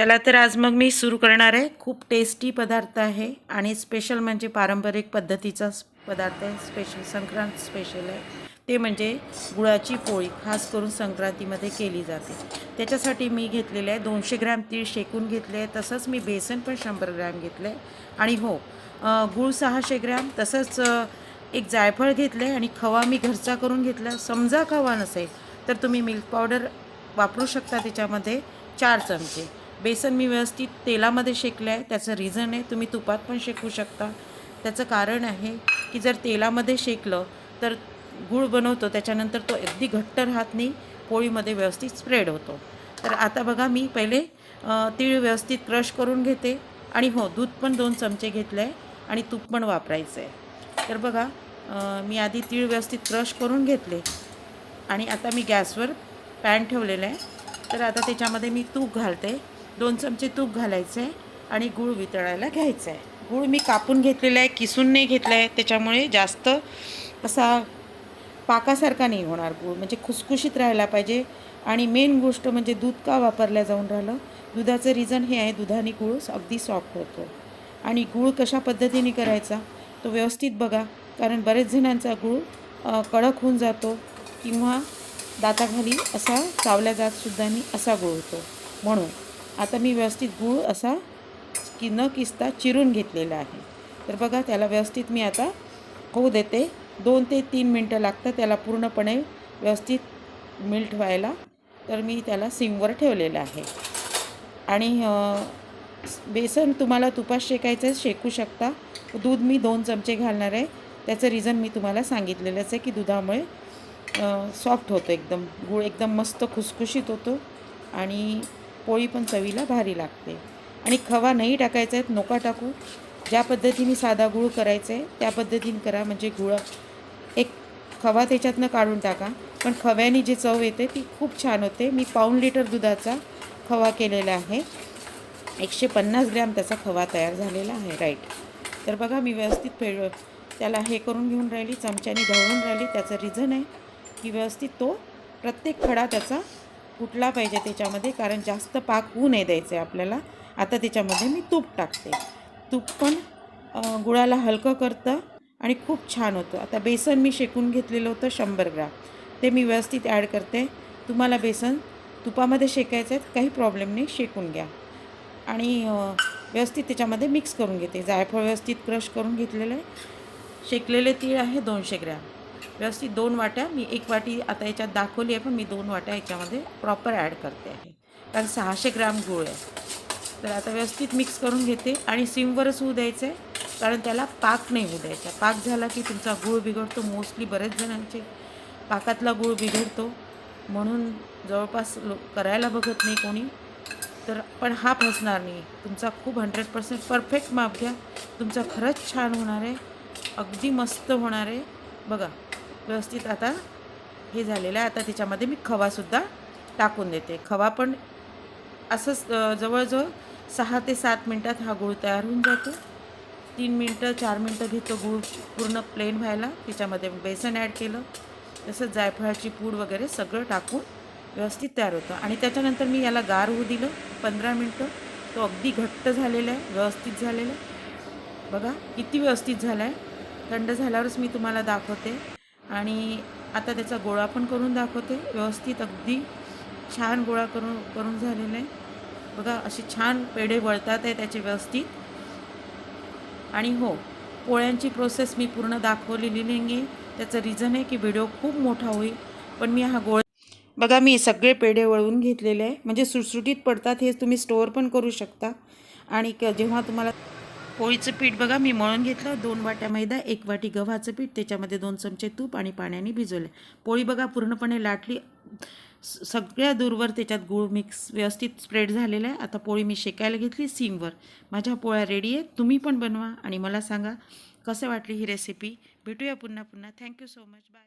चला तर आज मग मी सुरू करणार आहे. खूप टेस्टी पदार्थ आहे आणि स्पेशल म्हणजे पारंपरिक पद्धतीचा पदार्थ आहे. स्पेशल संक्रांत स्पेशल आहे. ते म्हणजे गुळाची पोळी खास करून संक्रांतीमध्ये केली जाते. त्याच्यासाठी मी घेतलेले आहे दोनशे ग्रॅम तीळ शेकून घेतले आहे. तसंच मी बेसन पण शंभर ग्रॅम घेतलं आहे. आणि हो गुळ गूळ सहाशे ग्रॅम तसंच एक जायफळ घेतलं आहे आणि खवा मी घरचा करून घेतला समजा खवा नसेल तर तुम्ही मिल्क पावडर वापरू शकता त्याच्यामध्ये चार चमचे. बेसन मी व्यवस्थित तेलामध्ये शेकलं आहे त्याचं रिझन आहे तुम्ही तुपात पण शेकू शकता. त्याचं कारण आहे की जर तेलामध्ये शेकलं तर गूळ बनवतो त्याच्यानंतर तो अगदी घट्ट राहत नाही पोळीमध्ये व्यवस्थित स्प्रेड होतो. तर आता बघा मी पहिले तीळ व्यवस्थित क्रश करून घेते. आणि हो दूध पण दोन चमचे घेतलं आहे आणि तूप पण वापरायचं आहे तर बघा मी आधी तीळ व्यवस्थित क्रश करून घेतले. आणि आता मी गॅसवर पॅन ठेवलेलं आहे. तर आता त्याच्यामध्ये मी तूप घालते. दोन चमचे तूप घालायचं आहे आणि गूळ वितळायला घ्यायचं. आहे गूळ मी कापून घेतलेला आहे किसून नाही घेतला आहे त्याच्यामुळे जास्त असा पाकासारखा नाही होणार गूळ. म्हणजे खुसखुशीत राहायला पाहिजे. आणि मेन गोष्ट म्हणजे दूध का वापरल्या जाऊन राहिलं? दुधाचं रिझन हे आहे दुधाने गूळ अगदी सॉफ्ट होतो. आणि गूळ कशा पद्धतीने करायचा? तो व्यवस्थित बघा. कारण बरेच जणांचा गूळ कडक होऊन जातो किंवा दाताखाली असा चावल्या जातसुद्धा असा गूळ होतो. म्हणून आता मी व्यवस्थित गूळ असा की न किसता चिरून घेतलेला आहे. तर बघा त्याला व्यवस्थित मी आता होऊ देते. दोन ते तीन मिनटं लागतं त्याला पूर्णपणे व्यवस्थित मिल्ट व्हायला. तर मी त्याला सिमवर ठेवलेलं आहे. आणि बेसन तुम्हाला तुपात शेकायचं आहे शेकू शकता. दूध मी दोन चमचे घालणार आहे. त्याचं रिझन मी तुम्हाला सांगितलेलंच आहे की दुधामुळे सॉफ्ट होतं एकदम. गूळ एकदम मस्त खुसखुशीत होतो. आणि पोळी पण चवीला भारी लागते. आणि खवा नाही टाकायचा आहे नका टाकू. ज्या पद्धतीने साधा गूळ करायचा आहे त्या पद्धतीने करा. म्हणजे गुळ एक खवा त्याच्यातनं काढून टाका. पण खव्याने जी चव येते ती खूप छान होते. मी पाऊण लिटर दुधाचा खवा केलेला आहे. एकशे पन्नास ग्रॅम त्याचा खवा तयार झालेला आहे राईट. तर बघा मी व्यवस्थित फेळ त्याला हे करून घेऊन राहिली चमच्याने ढवळून राहिली. त्याचं रिझन आहे की व्यवस्थित तो प्रत्येक खडा त्याचा कुठला पाहिजे त्याच्यामध्ये कारण जास्त पाक होऊ नाही द्यायचं आहे आपल्याला. आता त्याच्यामध्ये मी तूप टाकते. तूप पण गुळाला हलकं करतं आणि खूप छान होतं. आता बेसन मी शेकून घेतलेलं होतं शंभर ग्राम. ते मी व्यवस्थित ॲड करते. तुम्हाला बेसन तुपामध्ये शेकायचं आहे काही प्रॉब्लेम नाही शेकून घ्या. आणि व्यवस्थित त्याच्यामध्ये मिक्स करून घेते. जायफळ व्यवस्थित क्रश करून घेतलेलं आहे. शेकलेले तीळ आहे दोनशे ग्रॅम. व्यवस्थित दोन वाट्या मी एक वाटी आता याच्यात दाखवली आहे पण मी दोन वाट्या याच्यामध्ये प्रॉपर ॲड करते आहे. कारण सहाशे ग्राम गूळ आहे. तर आता व्यवस्थित मिक्स करून घेते आणि सिमवरच होऊ द्यायचं आहे. कारण त्याला पाक नाही होऊ द्यायचा. पाक झाला की तुमचा गूळ बिघडतो. मोस्टली बरेच जणांचे पाकातला गूळ बिघडतो. म्हणून जवळपास लो करायला बघत नाही कोणी. तर पण हा फसणार नाही. तुमचा खूप हंड्रेड पर्सेंट परफेक्ट माप घ्या. तुमचा खरंच छान होणार आहे. अगदी मस्त होणार आहे. बघा. व्यवस्थित आता हे झालेलं आहे. आता त्याच्यामध्ये मी खवासुद्धा टाकून देते. खवा पण असंच जवळजवळ सहा ते सात मिनटात हा गूळ तयार होऊन जातो. तीन मिनटं चार मिनटं घेतो गूळ पूर्ण प्लेन व्हायला. त्याच्यामध्ये बेसन ॲड केलं. तसंच जायफळाची पूड वगैरे सगळं टाकून व्यवस्थित तयार होतं. आणि त्याच्यानंतर मी याला गार होऊ दिलं. पंधरा मिनटं. तो अगदी घट्ट झालेला आहे. व्यवस्थित झालेला आहे. बघा किती व्यवस्थित झाला आहे. थंड झाल्यावरच मी तुम्हाला दाखवते. आणि आता त्याचा गोळा पण करून दाखवते. व्यवस्थित अगदी छान गोळा करून करून झालेला आहे. बघा असे छान पेढे वळतात आहे त्याचे व्यवस्थित. आणि हो पोळ्यांची प्रोसेस मी पूर्ण दाखवलेली नाही आहे त्याचं रिझन आहे की व्हिडिओ खूप मोठा होईल पण मी हा गोळ बघा मी सगळे पेढे वळवून घेतलेले आहे. म्हणजे सुटसुटीत पडतात हे तुम्ही स्टोअर पण करू शकता. आणि क जेव्हा तुम्हाला पोळीचं पीठ बघा मी मळून घेतलं. दोन वाट्या मैदा एक वाटी गव्हाचं पीठ त्याच्यामध्ये दोन चमचे तूप आणि पाण्याने भिजवले. पोळी बघा पूर्णपणे लाटली. सगळ्या दूरवर त्याच्यात गूळ मिक्स व्यवस्थित स्प्रेड झालेला आहे. आता पोळी मी शेकायला घेतली सीमवर. माझ्या पोळ्या रेडी आहेत. तुम्ही पण बनवा आणि मला सांगा कसं वाटली ही रेसिपी भेटूया पुन्हा पुन्हा. Thank you so much bye